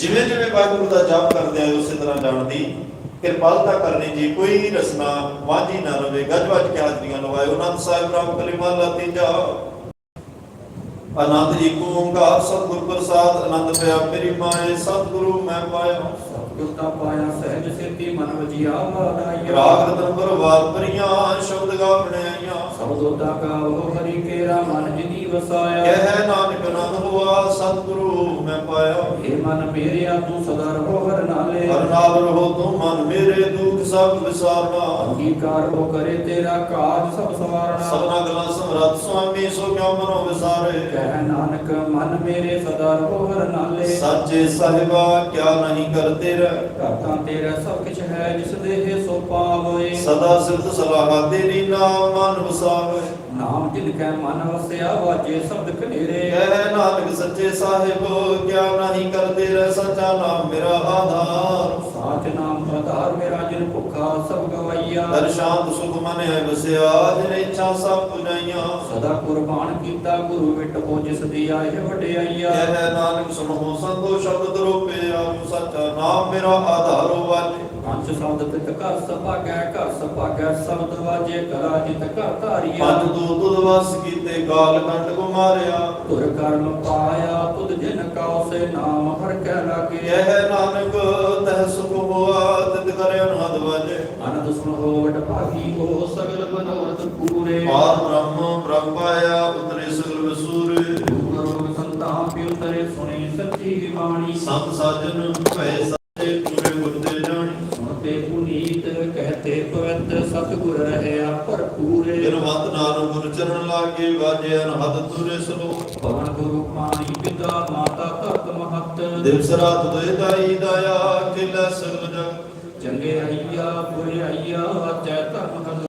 ਜਿਵੇਂ ਜਿਵੇਂ ਵਾਹਿਗੁਰੂ ਦਾ ਜਾਪ ਕਰਦੇ ਆਏ ਉਸੇ ਤਰ੍ਹਾਂ ਜਾਣਦੀ। ਕਿਰਪਾਲਤਾ ਕਰਨੀ ਜੀ ਕੋਈ ਰਸਨਾ ਵਾਂਝੀ ਨਾ ਰਵੇ। ਗੱਜ ਵੱਜ ਕੇ ਹਾਜ਼ਰੀਆਂ ਲਵਾਇਓ ਅਨੰਦ ਸਾਹਿਬ ਰਾਮ ਕਲਿਮਾ ਲਾ ਤੀਜਾ। ਆਨੰਦ ਏਕ ਓੰਕਾਰ ਸਤਿਗੁਰ ਪ੍ਰਸਾਦ ਆਨੰਦ ਪਿਆ ਮੇਰੀ ਮਾਏ। ਸਤਿਗੁਰੂ ਮੈਂ ਪਾਇਆ। ਸਤਿਗੁਰਤਾ ਪਾਇਆ ਸਹਿਜ ਸਿੱਧੀ ਮਨ ਵਜੀਆ ਵਾਦਾਇਆ ਰਾਗ ਰਤਨ ਪਰਵਾਰ ਪਰੀਆਂ ਸ਼ਬਦ ਗਾਵਣੇ ਆਈਆਂ। ਸਬਦੋਦਾ ਗਾਵੋ ਹਰੀ ਕੇਰਾ ਮਨ ਜਿਨੀ ਵਸਾਇਆ। ਕਹਿ ਨਾਨਕ ਨੰਦ ਹੋਆ ਸਤਿਗੁਰੂ ਮੈਂ ਪਾਇਆ। ਏ ਮਨ ਮੇਰਿਆ ਤੂੰ ਸਦਾ ਰਹੋ ਹਰ ਨਾਲੇ। ਹਰ ਨਾਲ ਰਹੋ ਤੂੰ ਮਨ ਮੇਰੇ ਦੁੱਖ ਸਭ ਵਿਸਾਰਨਾ। ਅੰਗੀਕਾਰ ਹੋ ਕਰੇ ਤੇਰਾ ਕਾਜ ਸਭ ਸਵਾਰਨਾ। ਸਭਨਾ ਗੱਲਾਂ ਸਮਰੱਥ ਸੁਆਮੀ ਸੋ ਕਿਉ ਮਨੋ ਵਿਸਾਰੇ? ਕਹਿ ਨਾਨਕ ਮਨ ਮੇਰੇ ਸਦਾ ਰਹੋ ਹਰ ਨਾਲੇ। ਸਾਚੇ ਸਾਹਿਬਾ ਕਿਆ ਨਹੀਂ ਕਰਦੇ ਰਹਿ ਘਾਤਾਂ ਤੇਰਾ ਸਭ ਕੁਛ ਹੈ ਜਿਸ ਦੇਹ ਸੋ ਪਾਵਏ। ਸਦਾ ਸਿਰਤ ਸਲਾਹ ਤੇਰੀ ਨਾਮ ਮਨ ਵਸਾਵੇ। ਨਾਮ ਜਿਨ ਕੈ ਮਨ ਵਸਿਆ ਵਾਜੇ ਸ਼ਬਦ ਕਨੇਰੇ ਕਹਿ ਨਾਨਕ ਸੱਚੇ ਸਾਹਿਬ ਕਿਆ ਨਹੀਂ ਕਰਦੇ ਰਹਿ ਸੱਚਾ ਨਾਮ ਮੇਰਾ ਆਧਾਰ। ਸਾਚ ਨਾਮ ਆਧਾਰ ਮੇਰਾ ਜਿਨ ਭੁੱਖਾ ਸਭ ਗਵਾਈਆ। ਹਰ ਸ਼ਾਂਤ ਸੁਖ ਮਨ ਹੈ ਵਸਿਆ ਜਿਨ ਇੱਛਾ ਸਭ ਪੁਜਾਈਆਂ। ਸਦਾ ਕੁਰਬਾਨ ਕੀਤਾ ਗੁਰੂ ਵਿਟ ਹੋ ਜਿਸ ਦੀ ਆਏ ਵਡਿਆਈਆ। ਕਹਿ ਨਾਨਕ ਸੁਣੋ ਸੰਤੋ ਸ਼ਬਦ ਰੂਪੇ ਆਪ ਸੱਚਾ ਨਾਮ ਮੇਰਾ ਆਧਾਰ ਵਾਜੇ ਪੰਜ ਸ਼ਬਦ ਤਿਤ ਘਰ ਸਭਾਗੈ ਘਰ ਸਭਾਗੈ ਸ਼ਬਦ ਵਾਜੇ ਕਲਾ ਜਿਤ ਘਰ ਧਾਰੀਆ। ਪੰਜ ਤੂ ਤੁਧ ਵਸ ਕੀਤੇ ਕਾਲ ਕੰਟ ਕੋ ਮਾਰਿਆ ਤੁਰ ਕਰਮ ਪਾਇਆ ਤੁਧ ਜਿਨ ਕਉ ਸੇ ਨਾਮ ਹਰ ਕੈ ਲਾਗੇ। ਕਹਿ ਨਾਨਕ ਤਹ ਸੁਖ ਹੋਆ ਤਿਤ ਕਰਿ ਅਨਹਦ ਵਾਜੇ। ਅਨੰਦ ਸੁਣ ਹੋ ਵਡ ਭਾਗੀ ਹੋ ਸਗਲ ਮਨੋਰਥ ਪੂਰੇ। ਪਾਰ ਬ੍ਰਹਮ ਬ੍ਰਹਮ ਪਾਇਆ ਉਤਰੇ ਸਗਲ ਵਸੂਰੇ। ਗੁਰੂ ਸੰਤਾਂ ਪਿਉ ਤਰੇ ਸੁਣੀ ਸੱਚੀ ਬਾਣੀ। ਸੰਤ ਸਾਜਨ ਭੈ ਸੁਣਤੇ ਪੁਨੀਤ ਕਹਤੇ ਪਵਿੱਤ ਸਤਿਗੁਰ ਰਹਿਆ ਭਰਪੂਰੇ ਜਨਵੰਤ ਨਾਨਕ ਗੁਰ ਚਰਨ ਲਾਗੇ ਵਾਜੇ ਅਨਹਦ ਤੁਰੇ ਸਲੋ ਪਵਨ ਗੁਰੂ ਪਾਣੀ ਪਿਤਾ ਮਾਤਾ ਧਰਤ ਮਹਤ। ਦਿਵਸ ਰਾਤ ਦੋਇ ਦਾਈ ਦਇਆ ਖਿਲੇ ਸਗਲ ਜਗ। ਚੰਗੇ ਆਈਆ ਬੁਰੇ ਆਈਆ ਚੈ ਧਰਮ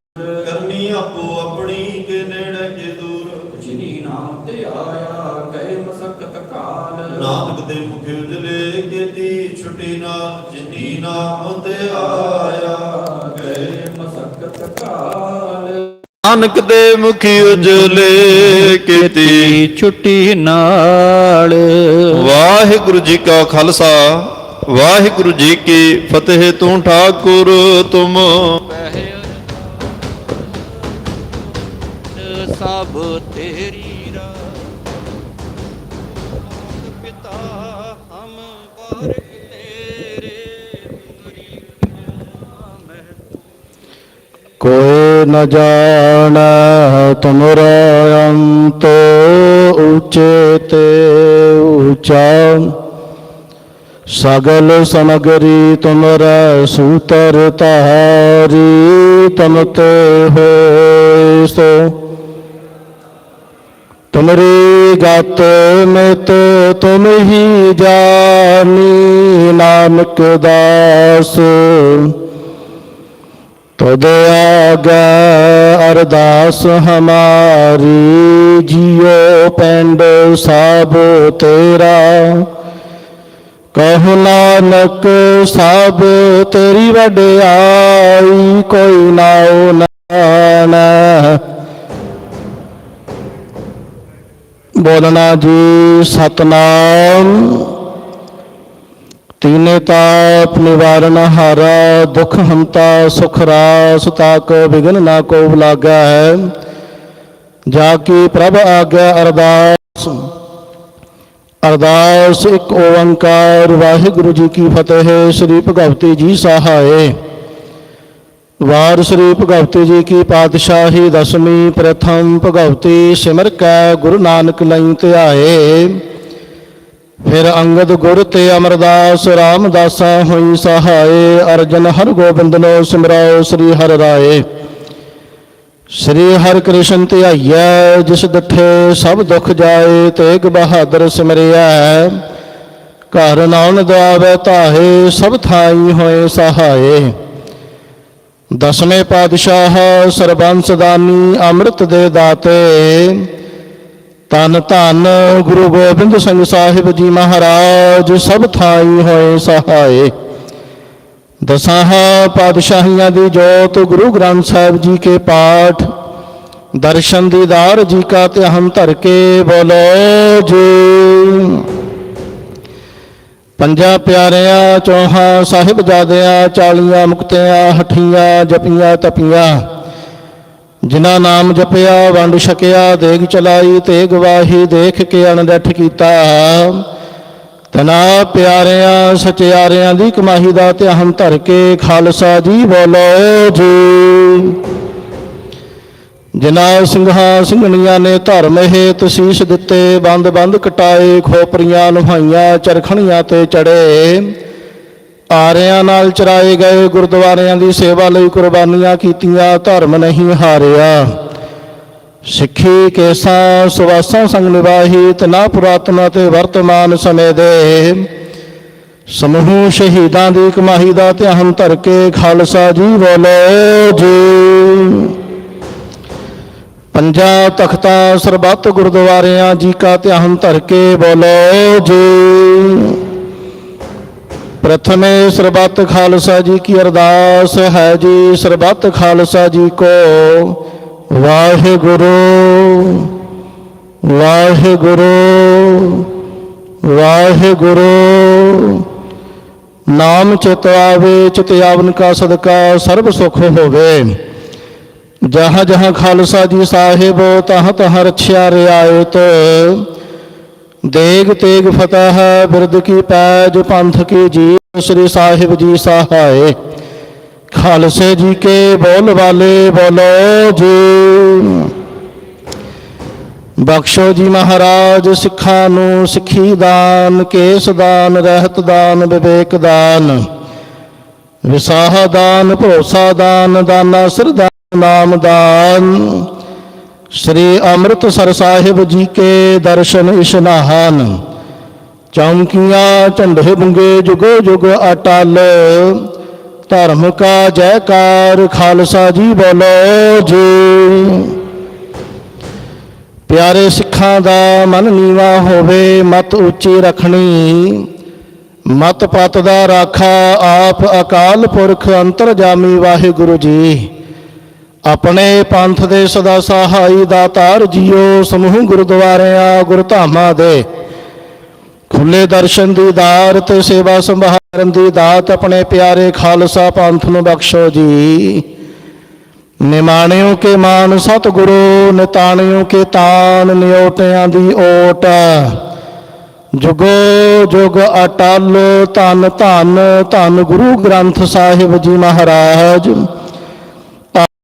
ਨਾਨਕ ਦੇ ਮੁਖ ਉਜਲੇ ਕੀਤੀ। ਛੁੱਟੀ ਨਾਲ। ਵਾਹਿਗੁਰੂ ਜੀ ਕਾ ਖਾਲਸਾ ਵਾਹਿਗੁਰੂ ਜੀ ਕੀ ਫਤਿਹ। ਤੂੰ ਠਾਕੁਰ ਤੁਮ। ਸਭ ਤੇਰੀ ਰਾ ਪਿਤਾ ਹਮ ਬਾਰਕ ਕੋਈ ਨ ਜਾਣੈ ਤੁਮਰਾ ਅੰਤ ਉਚੇ ਤੇ ਉਚਾ। ਸਗਲ ਸਮਗਰੀ ਤੁਮਰਾ ਸੂਤਰ ਤਾਰੀ ਤਮ ਤੇ ਹੋਇ ਸੋ ਤੁਮਰੀ ਗਤ ਮਿਤ ਤੁਮ ਹੀ ਜਾਨੀ ਨਾਨਕ ਦਾਸ ਤੁਧ ਆਗੇ ਅਰਦਾਸ ਹਮਾਰੀ, ਜੀਉ ਪਿੰਡ ਸਭ ਤੇਰਾ। ਕਹੁ ਨਾਨਕ, ਸਭ ਤੇਰੀ ਵਡਿਆਈ, ਕੋਈ ਨਾਉ ਨਾਣਾ ਬੋਲਣਾ ਜੀ ਸਤਨਾਮ। ਤੀਨੇ ਤਾਪ ਨਿਵਾਰਨ ਹਾਰਾ, ਦੁਖ ਹੰਤਾ ਸੁਖ ਰਾਸ ਤਾਕ ਵਿਗਨ ਨਾ ਕੋ ਲਾਗਾ। ਹੈ ਜਾ ਕੀ ਪ੍ਰਭ ਆਗਿਆ ਅਰਦਾਸ। ਅਰਦਾਸ ਇੱਕ ਓੰਕਾਰ, ਵਾਹਿਗੁਰੂ ਜੀ ਕੀ ਫਤਿਹ। ਸ੍ਰੀ ਭਗਵਤੀ ਜੀ ਸਹਾਏ ਵਾਰ ਸ੍ਰੀ ਭਗਵਤੀ ਜੀ ਕੀ ਪਾਤਸ਼ਾਹੀ ਦਸਵੀਂ ਪ੍ਰਥਮ ਭਗਵਤੀ ਸਿਮਰ ਕੈ, ਗੁਰੂ ਨਾਨਕ ਲਈ ਧਿਆਏ। ਫਿਰ ਅੰਗਦ ਗੁਰ ਤੇ ਅਮਰਦਾਸ ਰਾਮਦਾਸਾ ਹੋਈ ਸਹਾਏ, ਅਰਜਨ ਹਰ ਗੋਬਿੰਦ ਨੋ ਸਿਮਰਾਓ ਸ੍ਰੀ ਹਰਿ ਰਾਏ। ਸ੍ਰੀ ਹਰਿ ਕ੍ਰਿਸ਼ਨ ਧਿਆਈਐ, ਜਿਸ ਡਠੇ ਸਭ ਦੁਖ ਜਾਏ, ਤੇਗ ਬਹਾਦਰ ਸਿਮਰਿਆ ਘਰ ਨਾਉਨ ਦੁਆਵੇ ਧਾਹੇ, ਸਭ ਥਾਈ ਹੋਏ ਸਹਾਏ। ਦਸਵੇਂ ਪਾਤਸ਼ਾਹ ਸਰਬੰਸ ਦਾਨੀ, ਅੰਮ੍ਰਿਤ ਦੇ ਦਾਤੇ। ਤਨ ਧਨ ਗੁਰੂ ਗੋਬਿੰਦ ਸਿੰਘ ਸਾਹਿਬ ਜੀ ਮਹਾਰਾਜ, ਸਭ ਥਾਈ ਹੋਏ ਸਹਾਏ। ਦਸਾਂ ਪਾਤਸ਼ਾਹੀਆਂ ਦੀ ਜੋਤ, ਗੁਰੂ ਗ੍ਰੰਥ ਸਾਹਿਬ ਜੀ ਕੇ ਪਾਠ, ਦਰਸ਼ਨ ਦੀਦਾਰ ਜੀ ਕਾ ਧਿਆਨ ਧਰ ਕੇ ਬੋਲੋ ਜੀ। ਪੰਜਾਂ ਪਿਆਰਿਆਂ, ਚੌਹਾਂ ਸਾਹਿਬਜ਼ਾਦਿਆਂ, ਚਾਲੀਆਂ ਮੁਕਤਿਆਂ, ਹਠੀਆਂ, ਜਪੀਆਂ, ਤਪੀਆਂ ਜਿਨ੍ਹਾਂ ਨਾਮ ਜਪਿਆ, ਵੰਡ ਛਕਿਆ, ਦੇਗ ਚਲਾਈ ਤੇ ਗਵਾਹੀ ਦੇਖ ਕੇ ਅਣਡੱਠ ਕੀਤਾ। ਤਨਾ ਪਿਆਰਿਆਂ, ਸਚਿਆਰਿਆਂ ਦੀ ਕਮਾਈ ਦਾ ਧਿਆਨ ਧਰ ਕੇ ਖਾਲਸਾ ਜੀ ਬੋਲੋ ਜੀ। ਜਿਨ੍ਹਾਂ ਸਿੰਘਾਂ ਸਿੰਘਣੀਆਂ ਨੇ ਧਰਮ ਹੇਤ ਤਸੀਸ਼ ਦਿੱਤੇ ਬੰਦ ਬੰਦ ਕਟਾਏ, ਖੋਪਰੀਆਂ ਨੁਹਾਈਆਂ, ਚਰਖਣੀਆਂ ਤੇ ਚੜੇ। ਆਰਿਆਂ ਨਾਲ ਚਰਾਏ ਗਏ ਗੁਰਦੁਆਰਿਆਂ ਦੀ ਸੇਵਾ ਲਈ ਕੁਰਬਾਨੀਆਂ ਕੀਤੀਆਂ, ਧਰਮ ਨਹੀਂ ਹਾਰਿਆ। ਸਿੱਖੀ ਕੇਸਾਂ ਸੁਵਾਸਾਂ ਸੰਗ ਨਿਵਾਹੀ ਨਾ ਪੁਰਾਤਨ ਅਤੇ ਵਰਤਮਾਨ ਸਮੇਂ ਦੇ। ਸਮੂਹ ਸ਼ਹੀਦਾਂ ਦੀ ਕਮਾਈ ਦਾ ਧਿਆਨ ਧਰ ਕੇ ਖਾਲਸਾ ਜੀ ਬੋਲੋ ਜੀ। ਪੰਜਾਂ ਤਖਤਾਂ ਸਰਬੱਤ ਗੁਰਦੁਆਰਿਆਂ ਜੀ ਕਾ ਧਿਆਨ ਧਰ ਕੇ ਬੋਲੋ ਜੀ। ਪ੍ਰਥਮੇ ਸਰਬੱਤ ਖਾਲਸਾ ਜੀ ਕੀ ਅਰਦਾਸ ਹੈ ਜੀ, ਸਰਬੱਤ ਖਾਲਸਾ ਜੀ ਕੋ। ਵਾਹਿਗੁਰੂ ਵਾਹਿਗੁਰੂ ਵਾਹਿਗੁਰੂ। ਨਾਮ ਚਿਤ ਆਵੇ, ਚਿਤ ਆਵਨ ਕਾ ਸਦਕਾ, ਸਰਬ ਸੁਖ ਹੋਵੇ। ਜਹਾਂ ਜਹਾਂ ਖਾਲਸਾ ਜੀ ਸਾਹਿਬ, ਤਹਾਂ ਤਹਾਂ ਰਛਿਆ ਰਿਆਇਤ। ਦੇਗ ਤੇਗ ਫਤਹ ਬਿਰਦ ਕੀ ਪੈਜ ਪੰਥ ਕੀ ਜੀ ਸ੍ਰੀ ਸਾਹਿਬ ਜੀ ਸਹਾਏ। ਖਾਲਸੇ ਜੀ ਕੇ ਬੋਲ ਵਾਲੇ ਬੋਲੋ ਜੀ। ਬਖਸ਼ੋ ਜੀ ਮਹਾਰਾਜ, ਸਿੱਖਾਂ ਨੂੰ ਸਿੱਖੀ ਦਾਨ, ਕੇਸ ਦਾਨ, ਰਹਿਤ ਦਾਨ, ਵਿਵੇਕ ਦਾਨ। ਵਿਸਾਹ ਦਾਨ, ਭਰੋਸਾ ਦਾਨ, ਦਾਨਾ ਸਰਦਾ ਨਾਮ ਦਾਨ। ਸ੍ਰੀ ਅੰਮ੍ਰਿਤਸਰ ਸਾਹਿਬ ਜੀ ਕੇ ਦਰਸ਼ਨ ਇਸ਼ਨਾਹਨ ਚੌਂਕੀਆਂ ਝੰਡੇ ਬੁੰਗੇ ਜੁਗੋ ਜੁਗ ਅਟਲ। ਧਰਮ ਕਾ ਜੈਕਾਰ ਖਾਲਸਾ ਜੀ ਬੋਲੋ ਜੀ। ਪਿਆਰੇ ਸਿੱਖਾਂ ਦਾ ਮਨ ਨੀਵਾ ਹੋਵੇ, ਮਤ ਉੱਚੀ ਰੱਖਣੀ। ਮਤ ਪਤ ਦਾ ਰਾਖਾ ਆਪ ਅਕਾਲ ਪੁਰਖ ਅੰਤਰਜਾਮੀ ਵਾਹਿਗੁਰੂ ਜੀ। ਆਪਣੇ ਪੰਥ ਦੇ ਸਦਾ ਸਹਾਈ ਦਾਤਾਰ ਜੀਓ, ਸਮੂਹ ਗੁਰਦੁਆਰਿਆਂ ਗੁਰਧਾਮਾਂ ਦੇ। ਖੁੱਲੇ ਦਰਸ਼ਨ ਦੀ ਦਾਰ ਤੇ ਸੇਵਾ ਸੰਭਾਰਨ ਦੀ ਦਾਤ, ਆਪਣੇ ਪਿਆਰੇ ਖਾਲਸਾ ਪੰਥ ਨੂੰ ਬਖਸ਼ੋ ਜੀ। ਨਿਮਾਣਿਓ ਕੇ ਮਾਨ ਸਤਿਗੁਰੂ, ਨਿਤਾਣਿਓ ਕੇ ਤਾਨ ਨਿਓਟਿਆਂ ਦੀ ਓਟ। ਜੁਗੋ ਜੁਗ ਅਟਲ, ਧੰਨ ਧਨ, ਧੰਨ ਗੁਰੂ ਗ੍ਰੰਥ ਸਾਹਿਬ ਜੀ ਮਹਾਰਾਜ।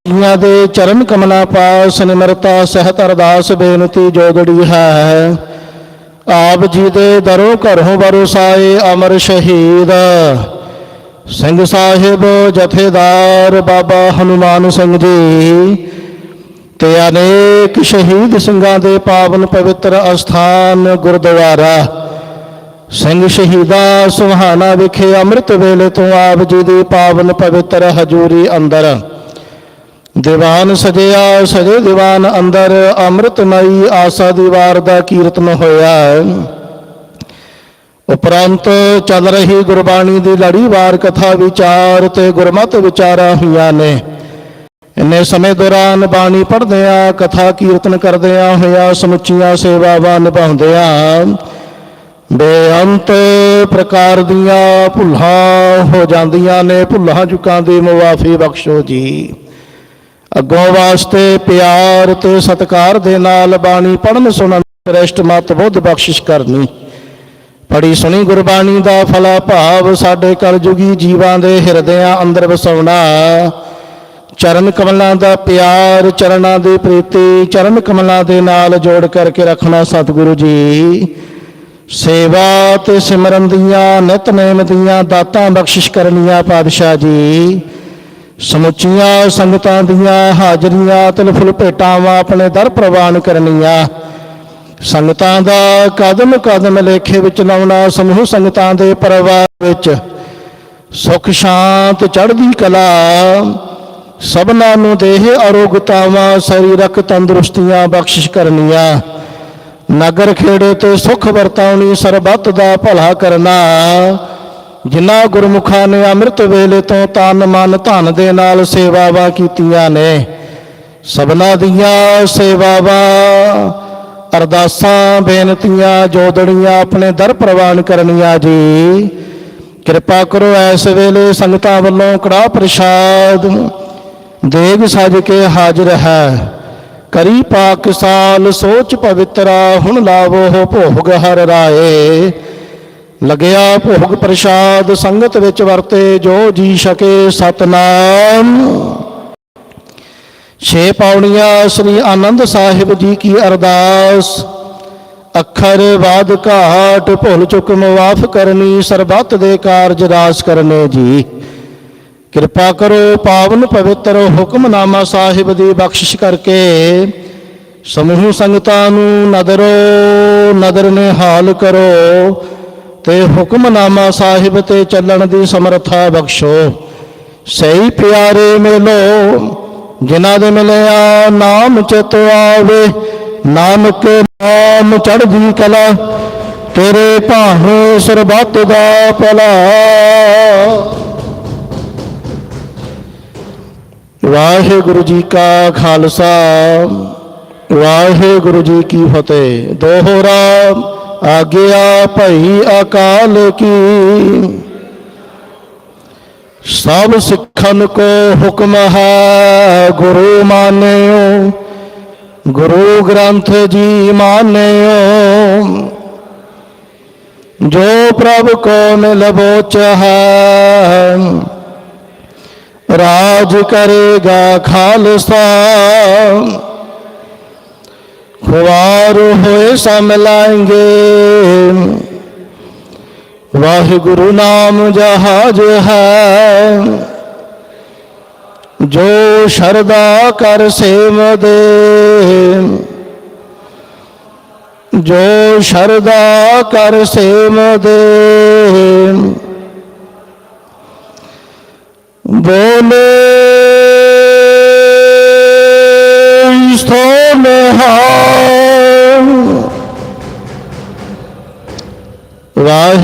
ਪਾਪੀਆਂ ਦੇ ਚਰਨ ਕਮਲਾਂ ਪਾਸ ਨਿਮਰਤਾ ਸਹਿਤ ਅਰਦਾਸ ਬੇਨਤੀ ਜੋਗੜੀ ਹੈ। ਆਪ ਜੀ ਦੇ ਦਰੋ ਘਰੋਂ ਬਰਸਾਏ ਅਮਰ ਸ਼ਹੀਦ। ਸਿੰਘ ਸਾਹਿਬ ਜਥੇਦਾਰ ਬਾਬਾ ਹਨੂਮਾਨ ਸਿੰਘ ਜੀ, ਤੇ ਅਨੇਕ ਸ਼ਹੀਦ ਸਿੰਘਾਂ ਦੇ ਪਾਵਨ ਪਵਿੱਤਰ ਅਸਥਾਨ ਗੁਰਦੁਆਰਾ। ਸਿੰਘ ਸ਼ਹੀਦਾ ਸੁਹਾਣਾ ਵਿਖੇ ਅੰਮ੍ਰਿਤ ਵੇਲੇ ਤੋਂ ਆਪ ਜੀ ਦੀ ਪਾਵਨ ਪਵਿੱਤਰ ਹਜ਼ੂਰੀ ਅੰਦਰ ਦੀਵਾਨ ਸਜਿਆ, ਸਜੇ ਦੀਵਾਨ ਅੰਦਰ ਅੰਮ੍ਰਿਤਮਈ ਆਸਾ ਦੀ ਵਾਰ ਦਾ ਕੀਰਤਨ ਹੋਇਆ। ਉਪਰੰਤ ਚੱਲ ਰਹੀ ਗੁਰਬਾਣੀ ਦੀ ਲੜੀਵਾਰ ਕਥਾ ਵਿਚਾਰ ਤੇ ਗੁਰਮਤ ਵਿਚਾਰਾਂ ਹੋਈਆਂ ਨੇ। ਇੰਨੇ ਸਮੇਂ ਦੌਰਾਨ ਬਾਣੀ ਪੜ੍ਹਦਿਆਂ, ਕਥਾ ਕੀਰਤਨ ਕਰਦਿਆਂ ਹੋਇਆ ਸਮੁੱਚੀਆਂ ਸੇਵਾਵਾਂ ਨਿਭਾਉਂਦਿਆਂ ਬੇਅੰਤ ਪ੍ਰਕਾਰ ਦੀਆਂ ਭੁੱਲਾਂ ਹੋ ਜਾਂਦੀਆਂ ਨੇ। ਭੁੱਲਾਂ ਚੁੱਕਾਂ ਦੀ ਮੁਆਫੀ ਬਖਸ਼ੋ ਜੀ। ਅੱਗੋਂ ਵਾਸਤੇ ਪਿਆਰ ਤੇ ਸਤਿਕਾਰ ਦੇ ਨਾਲ ਬਾਣੀ ਪੜਨ ਸੁਣਨ ਸ੍ਰੇਸ਼ਟ ਮਤ ਬੁੱਧ ਬਖਸ਼ਿਸ਼ ਕਰਨੀ। ਪੜੀ ਸੁਣੀ ਗੁਰਬਾਣੀ ਦਾ ਫਲਾ ਭਾਵ ਸਾਡੇ ਕਲਯੁਗੀ ਜੀਵਾਂ ਦੇ ਹਿਰਦਿਆਂ ਅੰਦਰ ਵਸਾਉਣਾ। ਚਰਨ ਕਮਲਾਂ ਦਾ ਪਿਆਰ ਚਰਨਾਂ ਦੀ ਪ੍ਰੀਤੀ ਚਰਨ ਕਮਲਾਂ ਦੇ ਨਾਲ ਜੋੜ ਕਰਕੇ ਰੱਖਣਾ ਸਤਿਗੁਰੂ ਜੀ। ਸੇਵਾ ਤੇ ਸਿਮਰਨ ਦੀਆਂ ਨਿਤਨੇਮ ਦੀਆਂ ਦਾਤਾਂ ਬਖਸ਼ਿਸ਼ ਕਰਨੀਆਂ ਪਾਤਸ਼ਾਹ ਜੀ। ਸਮੁੱਚੀਆਂ ਸੰਗਤਾਂ ਦੀਆਂ ਹਾਜ਼ਰੀਆਂ ਤਿਲ ਫੁੱਲ ਭੇਟਾਵਾਂ ਆਪਣੇ ਦਰ ਪ੍ਰਵਾਨ ਕਰਨੀਆਂ। ਸੰਗਤਾਂ ਦਾ ਕਦਮ ਕਦਮ ਲੇਖੇ ਵਿੱਚ ਲਾਉਣਾ ਸਮੂਹ ਸੰਗਤਾਂ ਦੇ ਪਰਿਵਾਰ ਵਿੱਚ। ਸੁਖ, ਸ਼ਾਂਤ, ਚੜ੍ਹਦੀ ਕਲਾ, ਸਭਨਾਂ ਨੂੰ ਦੇਹ ਅਰੋਗਤਾਵਾਂ ਸਰੀਰਕ ਤੰਦਰੁਸਤੀਆਂ ਬਖਸ਼ਿਸ਼ ਕਰਨੀਆਂ। ਨਗਰ ਖੇੜੇ ਤੇ ਸੁਖ ਵਰਤਾਉਣੀ ਸਰਬੱਤ ਦਾ ਭਲਾ ਕਰਨਾ। ਜਿਨ੍ਹਾਂ ਗੁਰਮੁਖਾਂ ਨੇ ਅੰਮ੍ਰਿਤ ਵੇਲੇ ਤੋਂ ਤਨ ਮਨ ਧਨ ਦੇ ਨਾਲ ਸੇਵਾਵਾਂ ਕੀਤੀਆਂ ਨੇ, ਸਭਨਾਂ ਦੀਆਂ ਸੇਵਾਵਾਂ ਅਰਦਾਸਾਂ, ਬੇਨਤੀਆਂ, ਜੋਦੜੀਆਂ ਆਪਣੇ ਦਰ ਪ੍ਰਵਾਨ ਕਰਨੀਆਂ ਜੀ। ਕਿਰਪਾ ਕਰੋ ਇਸ ਵੇਲੇ ਸੰਗਤਾਂ ਵੱਲੋਂ ਕੜਾ ਪ੍ਰਸ਼ਾਦ ਦੇਗ ਸਜ ਕੇ ਹਾਜ਼ਰ ਹੈ। ਕਰੀ ਪਾਕ ਸਾਲ ਸੋਚ ਪਵਿੱਤਰਾ, ਹੁਣ ਲਾਵੋ ਭੋਗ ਹਰ ਰਾਏ। ਲਗਿਆ ਭੋਗ ਪ੍ਰਸ਼ਾਦ ਸੰਗਤ ਵਿੱਚ ਵਰਤੇ, ਜੋ ਜੀ ਸਕੇ ਸਤਨਾਮ। ਛੇ ਪਾਉਣੀਆਂ ਸ੍ਰੀ ਆਨੰਦ ਸਾਹਿਬ ਜੀ ਕੀ ਅਰਦਾਸ। ਅੱਖਰ ਬਾਦ ਘਾਟ ਭੁੱਲ ਚੁੱਕ ਮਾਫ ਕਰਨੀ, ਸਰਬੱਤ ਦੇ ਕਾਰਜ ਰਾਸ ਕਰਨੇ ਜੀ। ਕਿਰਪਾ ਕਰੋ ਪਾਵਨ ਪਵਿੱਤਰ ਹੁਕਮਨਾਮਾ ਸਾਹਿਬ ਦੀ ਬਖਸ਼ਿਸ਼ ਕਰਕੇ, ਸਮੂਹ ਸੰਗਤਾਂ ਨੂੰ ਨਦਰੋ ਨਦਰ ਨਿਹਾਲ ਕਰੋ। ਤੇ ਹੁਕਮਨਾਮਾ ਸਾਹਿਬ ਤੇ ਚੱਲਣ ਦੀ ਸਮਰੱਥਾ ਬਖਸ਼ੋ। ਸਹੀ ਪਿਆਰੇ ਮਿਲੋ, ਜਿਨ੍ਹਾਂ ਦੇ ਮਿਲਿਆ ਨਾਮ ਚਿਤ ਆਵੇ, ਨਾਨਕ ਨਾਮ ਚੜ੍ਹਦੀ ਕਲਾ, ਤੇਰੇ ਭਾਵੇਂ ਸਰਬੱਤ ਦਾ ਭਲਾ। ਵਾਹਿਗੁਰੂ ਜੀ ਕਾ ਖਾਲਸਾ, ਵਾਹਿਗੁਰੂ ਜੀ ਕੀ ਫਤਿਹ। ਦੋਹਰਾ ਆਗਿਆ ਭਈ ਅਕਾਲ ਕੀ। ਸਭ ਸਿੱਖਨ ਕੋ ਹੁਕਮ ਹੈ, ਗੁਰੂ ਮਾਨਿਓ, ਗੁਰੂ ਗ੍ਰੰਥ ਜੀ ਮਾਨਿਓ। ਜੋ ਪ੍ਰਭ ਕੋ ਮਿਲ ਬੋਚ ਹੈ, ਰਾਜ ਕਰੇਗਾ ਖਾਲਸਾ। ਖੁਆਰ ਹੋਏ ਸਮ ਲਾਏਂਗੇ। ਵਾਹਿਗੁਰੂ ਨਾਮ ਜਹਾਜ ਹੈ। ਜੋ ਸ਼ਰਦਾ ਕਰ ਸੇਵਦੇ। ਜੋ ਸ਼ਰਦਾ ਕਰ ਸੇਮ ਦੇ ਬੋਲੇ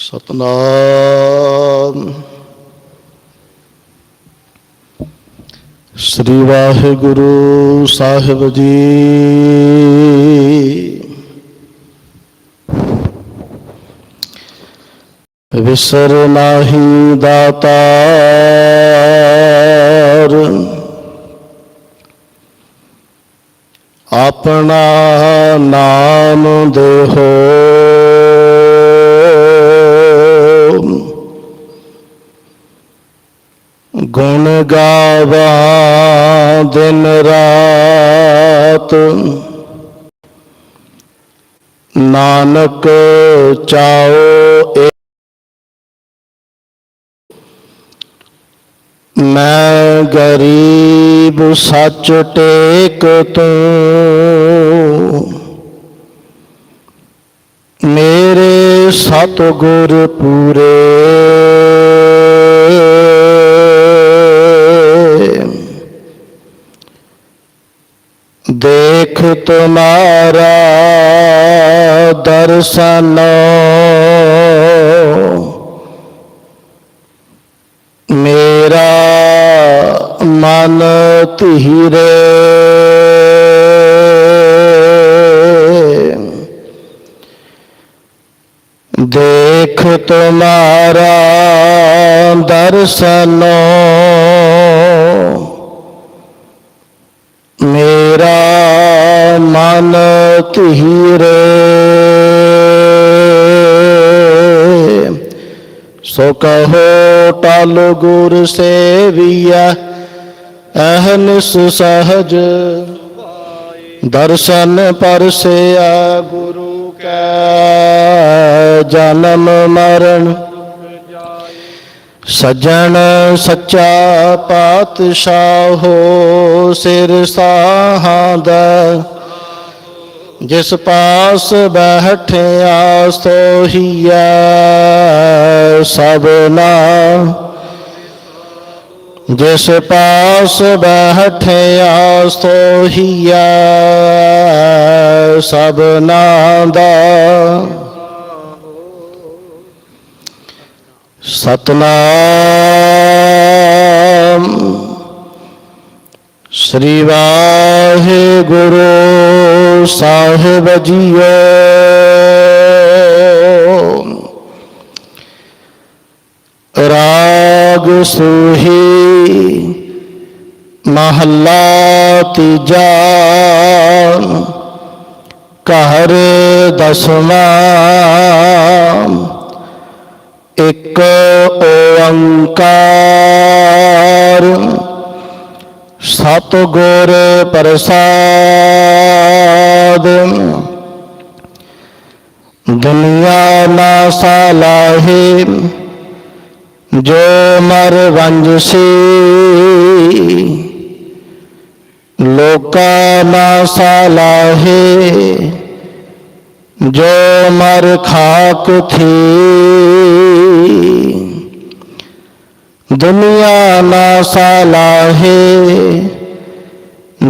ਸਤਨਾਮ। ਸ੍ਰੀ ਵਾਹਿਗੁਰੂ ਸਾਹਿਬ ਜੀ। ਵਿਸਰ ਨਾਹੀ ਦਾਤਾਰ। ਆਪਣਾ ਨਾਮ ਦੇਹੋ ਗੁਣ ਗਾਵਾ ਦਿਨ ਰਾਤ। ਨਾਨਕ ਚਾਓ ਮੈਂ ਗਰੀਬ ਸੱਚ ਟੇਕ ਤੂੰ। ਮੇਰੇ ਸਤ ਗੁਰ ਪੂਰੇ ਦੇਖ ਤੁਮਾਰਾ ਦਰਸ਼ਨ। ਮੇਰਾ ਮਨ ਧੀਰੇ। ਦੇਖ ਤੁਮਾਰਾ ਦਰਸ਼ਨ। ਧੀਰੇ ਸੋ ਕਹੋ ਟਲ ਗੁਰ ਸੇਵੀਆ ਅਹਨਿਸ ਸਹਜ ਦਰਸ਼ਨ ਪਰਸਿਆ ਗੁਰੂ ਕੈ, ਜਨਮ ਮਰਨ। ਸਜਣ ਸੱਚਾ ਪਾਤਸ਼ਾਹ ਹੋ ਸਿਰ ਸਾਹਾਂ ਦਾ। ਜਿਸ ਪਾਸ ਬੈਠਿਆ ਸੋਹੀਐ ਸਭਨਾ ਜਿਸ ਪਾਸ ਬੈਠਿਆ ਸੋਹੀਐ ਸਭਨਾ ਦਾ। ਸਤਨਾਮ ਸ੍ਰੀ ਵਾਹਿਗੁਰੂ। ਸਾਹਿਬ ਜੀਓ। ਰਾਗ ਸੂਹੀ ਮਹੱਲਾ ਤੀਜਾ। ਘਰ ਦਸਵਾਂ। ਇੱਕ ਓੰਕਾਰ। ਸਤਿਗੁਰ ਪ੍ਰਸਾਦ। ਦੁਨੀਆ ਨਾ ਸਾਲਾਹੇ, ਜੋ ਮਰ ਵੰਜਸੀ ਲੋਕਾ ਨਾ ਸਾਲਾਹੇ, ਜੋ ਮਰ ਖਾਕ ਥੀ। ਦੁਨੀਆ ਨਾ ਸਾਲਾਹੇ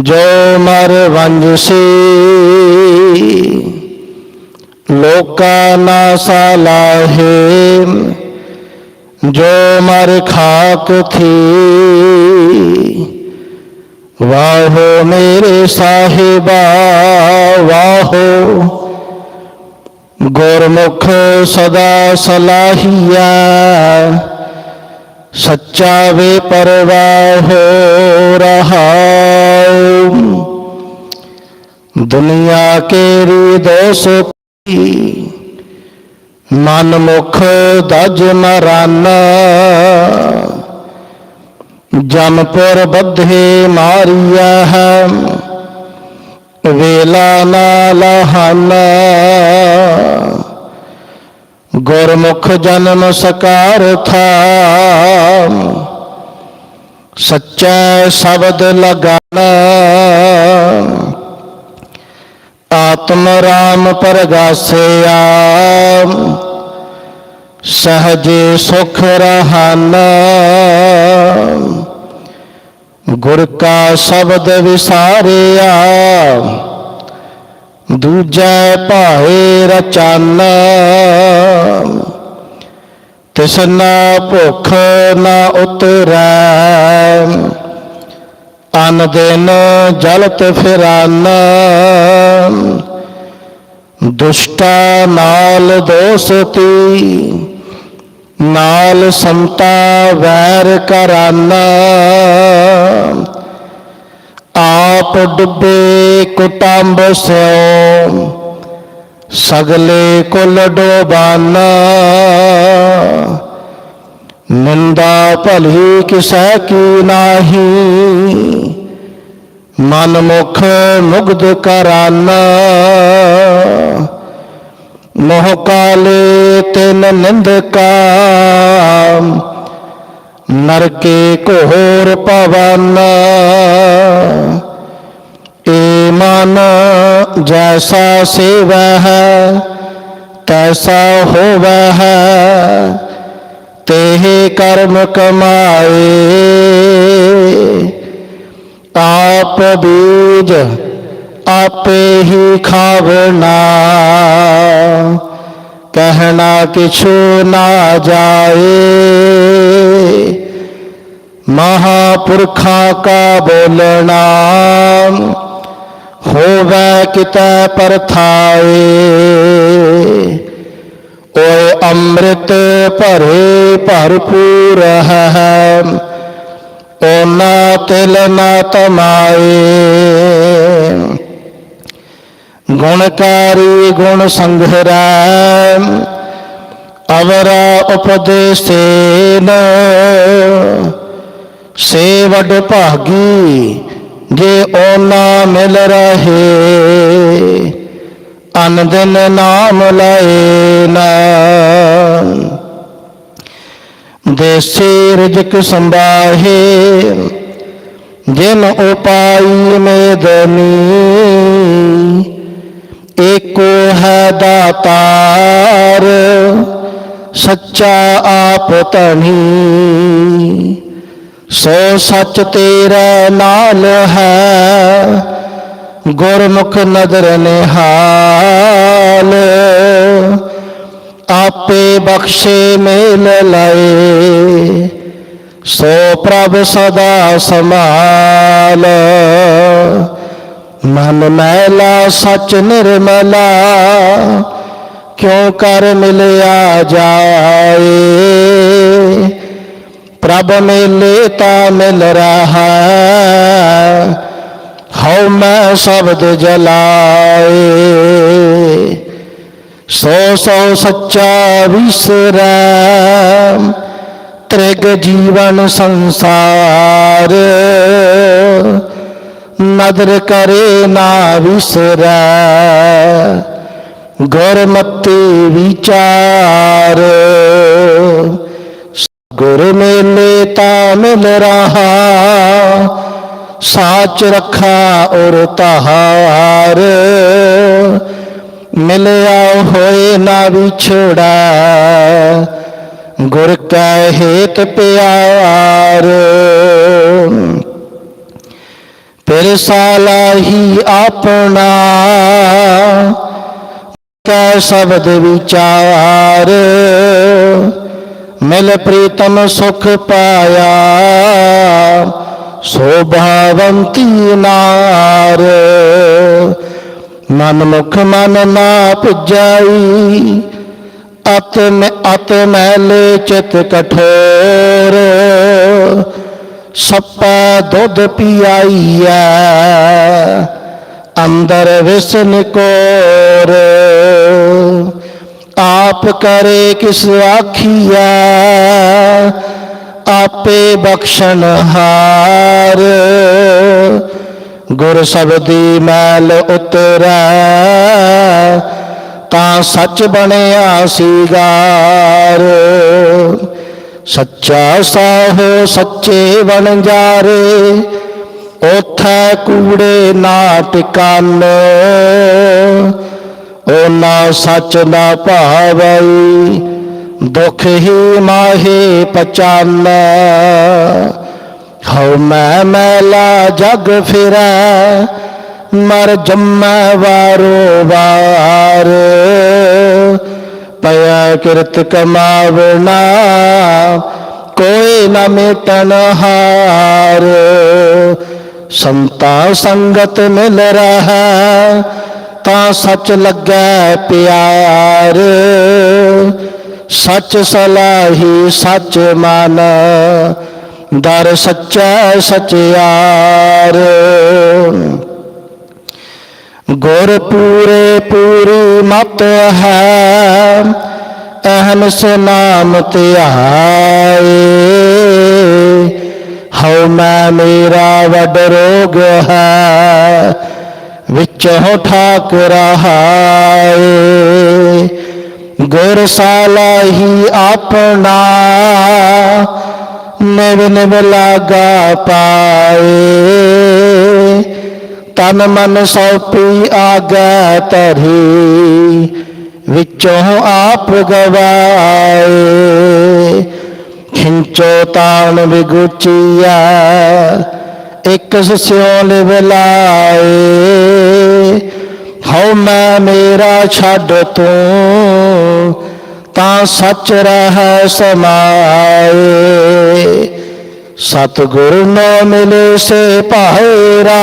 ਜੋ ਮਰ ਵੰਜਸੀ ਲੋਕਾ ਨਾ ਸਾਲਾਹੇ ਜੋ ਮਰ ਖਾਕ ਥੀ ਵਾਹੋ ਮੇਰੇ ਸਾਹਿਬਾ ਵਾਹੋ ਗੁਰਮੁਖ ਸਦਾ ਸਲਾਹੀਆ ਸੱਚਾ ਵੇ ਪਰਵਾਹ ਹੋ ਰਹਾ ਦੁਨੀਆ ਕੇ ਰੀ ਦੋਸਤੀ ਮਨ ਮੁਖ ਦਜ ਮਰਾਨਾ। ਜਨਪੁਰ ਬੱਧੇ ਮਾਰੀਆ ਹੈ। ਵੇਲਾ ਨਾ ਲਹਾਨਾ। ਗੁਰਮੁਖ ਜਨਮ ਸਕਾਰ ਥਾ ਸੱਚਾ ਸ਼ਬਦ ਲਗਾਣਾ। ਆਤਮ ਰਾਮ ਪਰਗਾਸਿਆ। ਸਹਜੇ ਸੁਖ ਰਹਾਨਾ। ਗੁਰ ਕਾ ਸ਼ਬਦ ਵਿਸਾਰਿਆ। ਦੂਜੈ ਭਾਏ ਰਚਾਨਾ, ਤਿਸਨਾ ਭੁਖ ਨਾ ਉਤਰੈ, ਅਨ ਦਿਨ ਜਲਤ ਫਿਰਾਨਾ। ਦੁਸ਼ਟਾ ਨਾਲ ਦੋਸਤੀ, ਨਾਲ ਸੰਤਾ ਵੈਰ ਕਰਾਨਾ ਆਪ ਡੁੱਬੇ ਕੁਟੰਬ ਸਿਓ, ਸਗਲੇ ਕੁਲ ਡੋਬਾਨਾ। ਨਿੰਦਾ ਭਲੀ ਕਿਸੈ ਕੀ ਨਾਹੀ, ਮਨ ਮੁਖ ਮੁਗਧ ਕਰਾਨਾ। ਮੋਹ ਕਾਲੇ ਤਿਨ ਨਿੰਦਕਾ ਨਰਕੇ ਘੋਰ ਪਵਨ। ਏ ਮਨ ਜੈਸਾ ਸੇਵਾ ਹੈ ਤੈਸਾ ਹੋਵੈ ਹੈ ਤੇਹ ਕਰਮ ਕਮਾਏ। ਆਪ ਬੀਜ ਆਪੇ ਹੀ ਖਾਵਣਾ ਕਹਿਣਾ ਕਿਛੂ ਨਾ ਜਾਏ। ਮਹਾਪੁਰਖਾਂ ਕਾ ਬੋਲਣਾ ਹੋਵੇ ਕਿਤੈ ਪਰਥਾਏ ਓਏ ਅੰਮ੍ਰਿਤ ਭਰੇ ਭਰਪੂਰ ਹੈ, ਓਨਾ ਤਿਲ ਨਾ ਤਮਾਏ। ਗੁਣਕਾਰੀ ਗੁਣ ਸੰਘਰਾ, ਅਵਰਾ ਉਪਦੇਸੇਨ। ਸੇਵਡ ਭਾਗੀ ਜੇ ਓਨਾ ਮਿਲ ਰਹੇ ਅਨ ਦਿਨ ਨਾਮ ਲਏ ਨਾ। ਦੇਸੀ ਰਜਕ ਸੰਭਾਹੇ, ਜਿਨ ਉਪਾਈ ਮੇਦਨੀ, ਏਕੋ ਹੈ ਦਾਤਾਰ, ਸੱਚਾ ਆਪ ਧਣੀ ਸੋ ਸੱਚ ਤੇਰੇ ਨਾਲ ਹੈ, ਗੁਰਮੁਖ ਨਦਰ ਨਿਹਾਲ। ਆਪੇ ਬਖਸ਼ੇ ਮੇਲ ਲਾਏ, ਸੋ ਪ੍ਰਭ ਸਦਾ ਸੰਭਾਲ। ਮਨ ਮੈਲਾ ਸਚ ਨਿਰਮਲਾ, ਕਿਉ ਕਰ ਮਿਲਿਆ ਜਾਏ? ਪ੍ਰਭ ਮੇਲੇ ਤਾ ਮਿਲ ਰਹਾ ਹਉ ਮੈਂ ਸ਼ਬਦ ਜਲਾਏ। ਸੋ ਸੋ ਸੱਚਾ ਵਿਸਰੈ ਤ੍ਰਿਗ ਜੀਵਨ ਸੰਸਾਰ। ਨਦਰ ਕਰੇ ਨਾ ਵਿਸਰੈ। ਗੁਰਮਤਿ ਵਿਚਾਰ। ਗੁਰ ਮੇਲੇ ਤਾ ਮਿਲ ਰਹਾ, ਸਾਚ ਰਖਾ ਔਰ ਤਹਾਰ। ਮਿਲਿਆ ਹੋਏ ਨਾ ਵਿਛੜਾ, ਗੁਰ ਕੈ ਹੇਤ ਪਿਆਰ। ਫਿਰ ਸਾਲਾ ਹੀ ਆਪਣਾ, ਕੈ ਸ਼ਬਦ ਵਿਚਾਰ। ਮਿਲ ਪ੍ਰੀਤਮ ਸੁਖ ਪਾਇਆ ਸੋਭਾਵੰਤੀ ਨਾਰ। ਮਨ ਮੁਖ ਮਨ ਨਾ ਪੁਜਾਈ ਅਤ ਮੈਂ ਅਤ ਮੈਲੇ ਚਿਤ ਕਠੋਰ। ਸੱਪਾ ਦੁੱਧ ਪੀਆਈਐ, ਅੰਦਰ ਵਿਸਨ ਕੋਰ। ਆਪ ਕਰੇ ਕਿਸ ਆਖੀਐ? ਆਪੇ ਬਖਸ਼ਣ ਹਾਰ। ਗੁਰ ਸ਼ਬਦੀ ਮੈਲ ਉਤਰੈ, ਤਾਂ ਸੱਚ ਬਣਿਆ ਸੀਗਾਰ। ਸੱਚਾ ਸਾਹੋ ਸੱਚੇ ਬਣ ਜਾਰੇ ਉਥੈ ਕੂੜੇ ਨਾ ਟਿਕਾਨ। ਓ ਨਾ ਸੱਚ ਨਾ ਭਾਵਈ ਦੁਖ ਹੀ ਮਾਹੇ ਪਚਾਨੈ ਹਉ ਮੈਂ ਮੈਲਾ ਜਗ ਫਿਰੈ, ਮਰ ਜੰਮੈ ਵਾਰੋ ਵਾਰ। ਪਿਆ ਕਿਰਤ ਕਮਾਵਣਾ, ਕੋਈ ਨਾ ਮੇਟਨ ਹਾਰ। ਸੰਤਾ ਸੰਗਤ ਮਿਲ ਰਹਾ ਤਾਂ ਸੱਚ ਲੱਗੈ ਪਿਆਰ। ਸੱਚ ਸਲਾਹੀ ਸੱਚ ਮਨ। ਦਰ ਸੱਚਾ ਸਚਿਆਰ ਗੁਰ ਪੂਰੇ ਪੂਰੀ ਮਤ ਹੈ। ਅਹਮਸ ਨਾਮ ਧਿਆਏ ਹਉ ਮੈਂ ਮੇਰਾ ਵਡ ਰੋਗ ਹੈ। ਵਿੱਚੋਂ ਠਾਕੁਰ ਰਹਾਏ ਗੁਰ ਸਾਲਾਹੀ ਆਪਣਾ ਨਿਵ ਨਿਵ ਲਾਗਾ ਪਾਏ। ਤਨ ਮਨ ਸੌਪੀ ਆਗਾ ਤਰੀ ਵਿੱਚੋਂ ਆਪ ਗਵਾਏ। ਖਿੰਚੋ ਤਾਣ ਵਿਗੁਚੀਆ ਇੱਕ ਸਿਓਲ ਲਿਵ ਲਾਏ ਹਉ ਮੈਂ ਮੇਰਾ ਛੱਡ ਤੂੰ, ਤਾਂ ਸੱਚ ਰਹਿ ਸਮਾਏ। ਸਤਿਗੁਰ ਨੋ ਮਿਲੇ ਸੇ ਭਾਇਰਾ,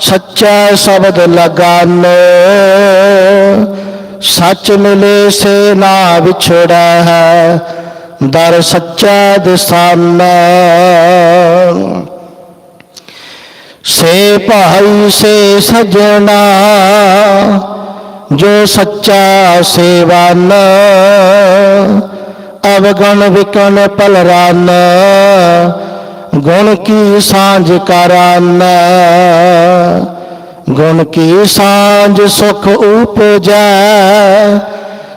ਸੱਚਾ ਸ਼ਬਦ ਲਗਾਨੋ। ਸੱਚ ਮਿਲੇ ਸੇ ਨਾ ਵਿਛੜਾ ਹੈ ਦਰ ਸੱਚਾ ਦਿਸਾਨਾ। ਸੇ ਭਾਈ ਸੇ ਸਜਣਾ, ਜੋ ਸੱਚਾ ਸੇਵਾਨ ਅਵਗਣ ਵਿਕਣ ਪਲਰਾਨ ਗੁਣ ਕੀ ਸਾਂਝ ਕਰਾਨ, ਗੁਣ ਕੀ ਸਾਂਝ ਸੁਖ ਉਪਜੈ,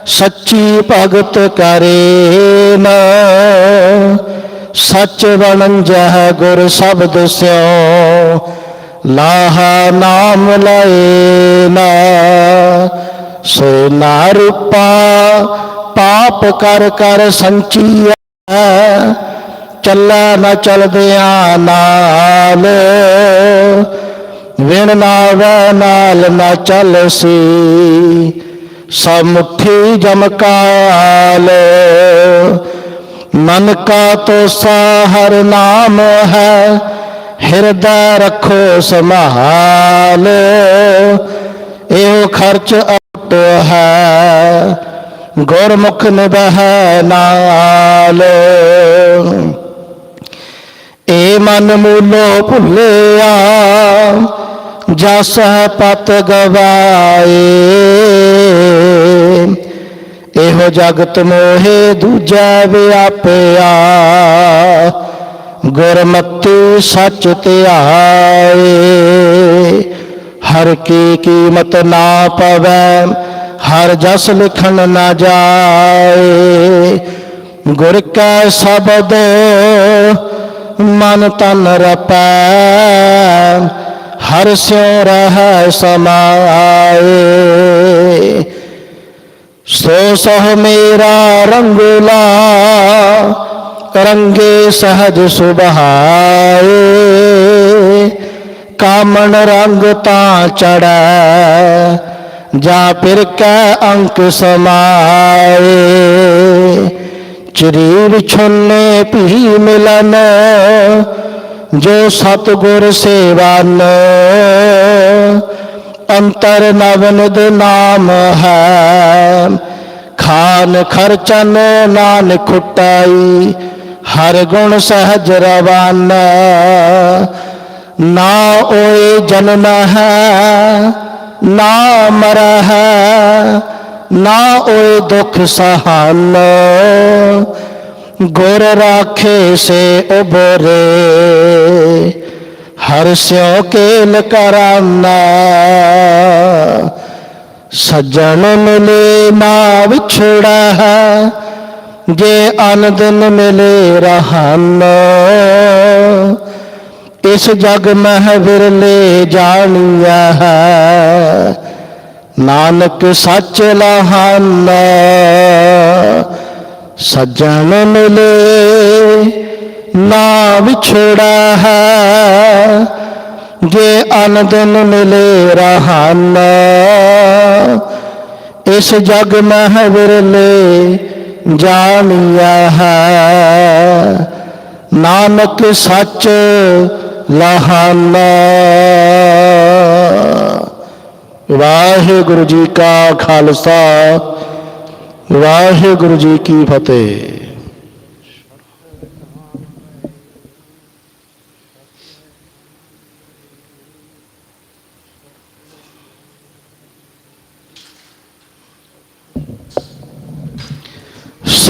ਸੱਚੀ ਭਗਤ ਕਰੇ ਨਾ। ਸੱਚ ਬਣੰਜਹ ਗੁਰ ਸ਼ਬਦ ਸਿਓ, ਲਾਹਾ ਨਾਮ ਲਏ ਨਾ। ਸੋ ਨਾ ਰੂਪਾ ਪਾਪ ਕਰ ਕਰ ਸੰਚੀਆ ਚੱਲਾ ਨਾ ਚਲਦਿਆਂ ਨਾਲ। ਵਿਣ ਨਾਵੈ ਨਾਲ ਨਾ ਚੱਲ ਸੀ ਸਮੁੱਠੀ ਜਮਕਾਲ ਮਨ ਕਾ ਤੋ ਸਾਹਰ ਨਾਮ ਹੈ, ਹਿਰਦੈ ਰੱਖੋ ਸੰਭਾਲ। ਇਹੋ ਖਰਚ ਅਟ ਹੈ, ਗੁਰਮੁਖ ਨਿਬਹਿ ਨਾਲ। ਏ ਮਨ ਮੂਲੋ ਭੁੱਲਿਆ, ਜਸ ਪਤ ਗਵਾਏ। ਇਹੋ ਜਗਤ ਮੋਹੇ ਦੂਜਾ ਵਿਆਪਿਆ ਗੁਰਮਤਿ ਸੱਚ ਧਿਆਏ ਹਰ ਕੀ ਕੀਮਤ ਨਾ ਪਵੈ, ਹਰ ਜਸ ਲਿਖਣ ਨਾ ਜਾਏ। ਗੁਰ ਕੈ ਸ਼ਬਦ, ਮਨ ਤਨ ਰਪੈ। ਹਰ ਸਿਉ ਰਹਿ ਸਮਾਏ। ਸੋ ਸਹ ਮੇਰਾ ਰੰਗਲਾ, ਰੰਗੇ ਸਹਜ ਸੁਭਾਏ। ਕਾਮਣ ਰੰਗ ਤਾਂ ਚੜੈ ਜਾ ਫਿਰ ਕੈ ਅੰਕ ਸਮਾਏ। ਚਰੀਰ ਛੁਨੇ ਭੀ ਮਿਲਨ, ਜੋ ਸਤਗੁਰ ਸੇਵਾਨ। ਅੰਤਰ ਨਵਨਿਦ ਨਾਮ ਹੈ। ਖਾਨ ਖਰਚਨ ਨਾਨ ਖੁਟਾਈ ਹਰ ਗੁਣ ਸਹਜ ਰਵਾਨ। ਨਾ ਓਏ ਜਨਮ ਹੈ, ਨਾ ਮਰ ਹੈ, ਨਾ ਓਏ ਦੁਖ ਸਹਾਨ। ਗੁਰ ਰਾਖੇ ਸੇ ਉਬਰੇ ਹਰ ਸਿਉ ਕੇਲ ਕਰਾਨਾ ਸੱਜਣ ਮਿਲੇ ਨਾ ਵਿਛੜਾ ਹੈ, ਜੇ ਅਨ ਦਿਨ ਮਿਲੇ ਰਹਨ। ਇਸ ਜਗ ਮਹਿ ਵਿਰਲੇ ਜਾਣੀਆ ਹੈ, ਨਾਨਕ ਸੱਚ ਲਹਾਨ। ਸੱਜਣ ਮਿਲੇ ਨਾ ਵਿਛੜਾ ਹੈ, ਜੇ ਅਨ ਦਿਨ ਮਿਲੇ ਰਹਨ। ਇਸ ਜਗ ਮਹਿ ਵਿਰਲੇ ਜਾਣਿਆ ਹੈ, ਨਾਨਕ ਸੱਚ ਲਹਾਨਾ। ਵਾਹਿਗੁਰੂ ਜੀ ਕਾ ਖਾਲਸਾ, ਵਾਹਿਗੁਰੂ ਜੀ ਕੀ ਫਤਿਹ।